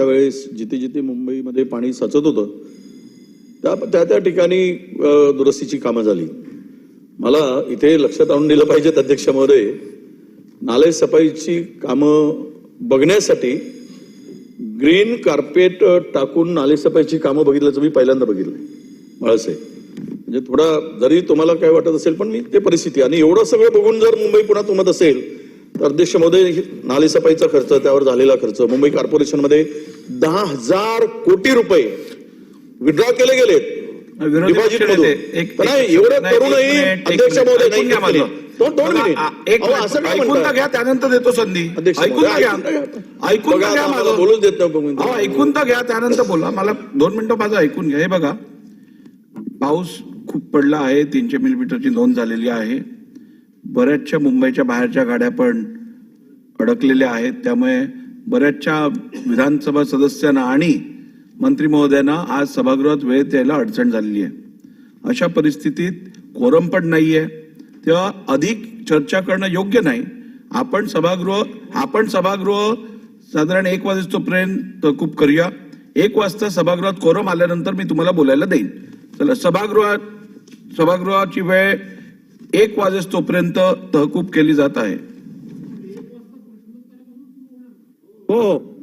मागच्या वेळेस जिथे जिथे मुंबईमध्ये पाणी साचत होतं त्या त्या त्या ठिकाणी दुरुस्तीची कामं झाली. मला इथे लक्षात आणून दिलं पाहिजेत अध्यक्ष महोदय नाले सफाईची कामं बघण्यासाठी ग्रीन कार्पेट टाकून नाले सफाईची कामं बघितल्याचं मी पहिल्यांदा बघितलंय मळसे म्हणजे थोडा जरी तुम्हाला काय वाटत असेल पण मी ते परिस्थिती आणि एवढं सगळं बघून जर मुंबई पुण्यात उमत असेल अध्यक्ष महोदय नाले सफाईचा खर्च त्यावर झालेला खर्च. मुंबई कॉर्पोरेशनमध्ये दहा हजार कोटी रुपये विड्रॉ केले गेलेत? घ्या त्यानंतर देतो संधी. अध्यक्ष ऐकून घ्या. ऐकून घ्या. माझं. देत. अहो, ऐकून तर घ्या त्यानंतर बोला. मला दोन मिनिटं माझं ऐकून घ्या. हे बघा पाऊस खूप पडला आहे तीनशे मिलीमीटरची नोंद झालेली आहे. बऱ्याचशा मुंबईच्या बाहेरच्या गाड्या पण अडकलेल्या आहेत. त्यामुळे बऱ्याचशा विधानसभा सदस्यांना आणि मंत्री महोदयांना आज सभागृहात वेळ द्यायला अडचण झालेली आहे. अशा परिस्थितीत कोरम पण नाही आहे तेव्हा अधिक चर्चा करणं योग्य नाही. आपण सभागृह आपण सभागृह साधारण एक वाजेपर्यंत तहकूब करूया. एक वाजता सभागृहात कोरम आल्यानंतर मी तुम्हाला बोलायला देईन. चला सभागृहात सभागृहाची वेळ एक वाजेस्तोपर्यंत तहकूब केली जात आहे. हो.